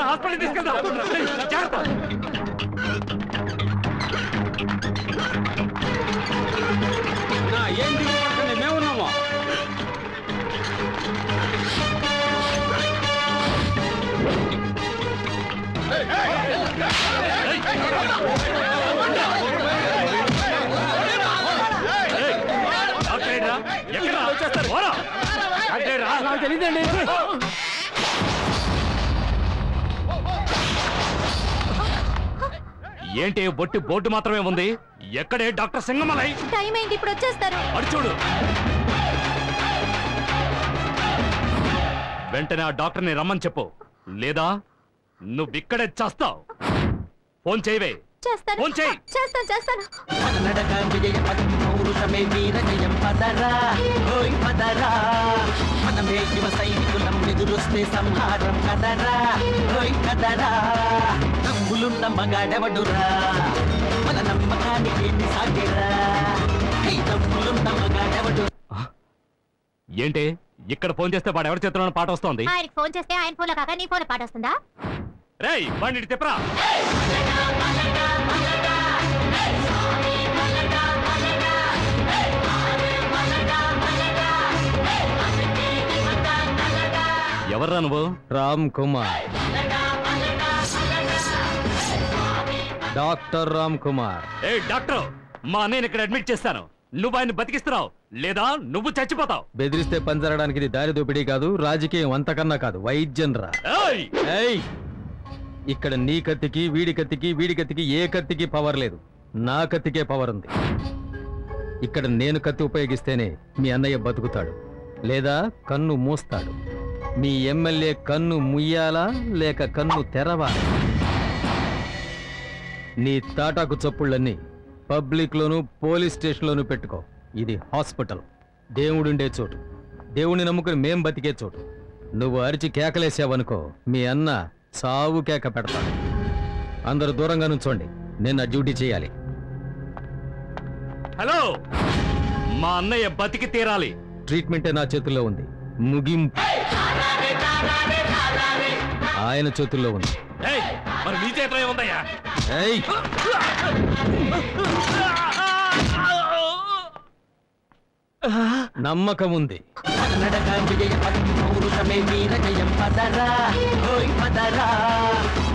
Hospital తీసుకెళ్దాం జాగ్రత్త ఏం దిగుపడుతుంది మేమున్నాము ఎక్కడ? వచ్చేస్తారు? నాకు తెలియదండి ఏంటి బొట్టి బోర్డు మాత్రమే ఉంది? ఎక్కడే డాక్టర్ సింగమలై? టైం అయింది ఇప్పుడు వచ్చేస్తారు. అడు చూడు. వెంటనే ఆ డాక్టర్ని రమ్మని చెప్పు. లేదా నువ్వు ఇక్కడే చేస్తావు. ఫోన్ చేయవే. చేస్తాను. చేస్తాను చేస్తాను. నడక విజయ పదం పౌరుషమే వీర జయం పదరా ఓయ్ పదరా. మనమే యువ సైనికులం ఎదురొస్తే సంహారం కదరా. ఓయ్ కదరా నమ్ములున్న మగాడెవడురా? మన నమ్మకానికి ఎన్ని సాగెరా ఈ నమ్ములున్న మగాడెవడు? ఏంటి? ఇక్కడ ఫోన్ చేస్తే వాడు ఎవరి చేతిలో పాట వస్తోంది? ఆయనకి ఫోన్ చేస్తే ఆయన ఫోన్ కాక నీ ఫోన్ పాట వస్తుందా? రేయ్ బండి తిప్పరా. ఎవర్రా నువ్వు? రామ్ కుమార్. డాక్టర్ రామ్ కుమార్. ఏ డాక్టర్ మా అన్నయ్యని ఇక్కడ అడ్మిట్ చేస్తాను. నువ్వు ఆయన బతికిస్తున్నావు లేదా నువ్వు చచ్చిపోతావు. బెదిరిస్తే పంజరడానికి ఇది దారి దోపిడీ కాదు రాజకీయం అంతకన్నా కాదు వైద్యం రా. ఏయ్! ఏయ్! ఇక్కడ నీ కత్తికి వీడి కత్తికి వీడి కత్తికి ఏ కత్తికి పవర్ లేదు. నా కత్తికే పవర్ ఉంది. ఇక్కడ నేను కత్తి ఉపయోగిస్తేనే మీ అన్నయ్య బతుకుతాడు లేదా కన్ను మూస్తాడు. మీ ఎమ్మెల్యే కన్ను ముయ్యాలా లేక కన్ను తెరవాలా నీ తాటాకు చప్పుళ్ళన్నీ పబ్లిక్లోను పోలీస్ స్టేషన్లోను పెట్టుకో. ఇది హాస్పిటల్. దేవుడుండే చోటు. దేవుణ్ణి నమ్ముకుని మేం బతికే చోటు. నువ్వు అరిచి కేకలేసావనుకో మీ అన్న సావు కేక పెడతాడు. అందరూ దూరంగా నుంచోండి. నేను నా డ్యూటీ చేయాలి. హలో! మా అన్నయ్య బతికి తీరాలి. ట్రీట్మెంటే నా చేతుల్లో ఉంది. ముగింపు. ఆయన చేతుల్లో ఉంది. ఏయ్! మరి నీ చేతిలో ఏముందయ్యా? ఏయ్! నమ్మకం ఉంది.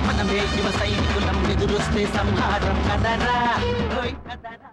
మనమే యువ సైనికులం ఎదురొస్తే సంహారం కదరా ఓయ్ కదరా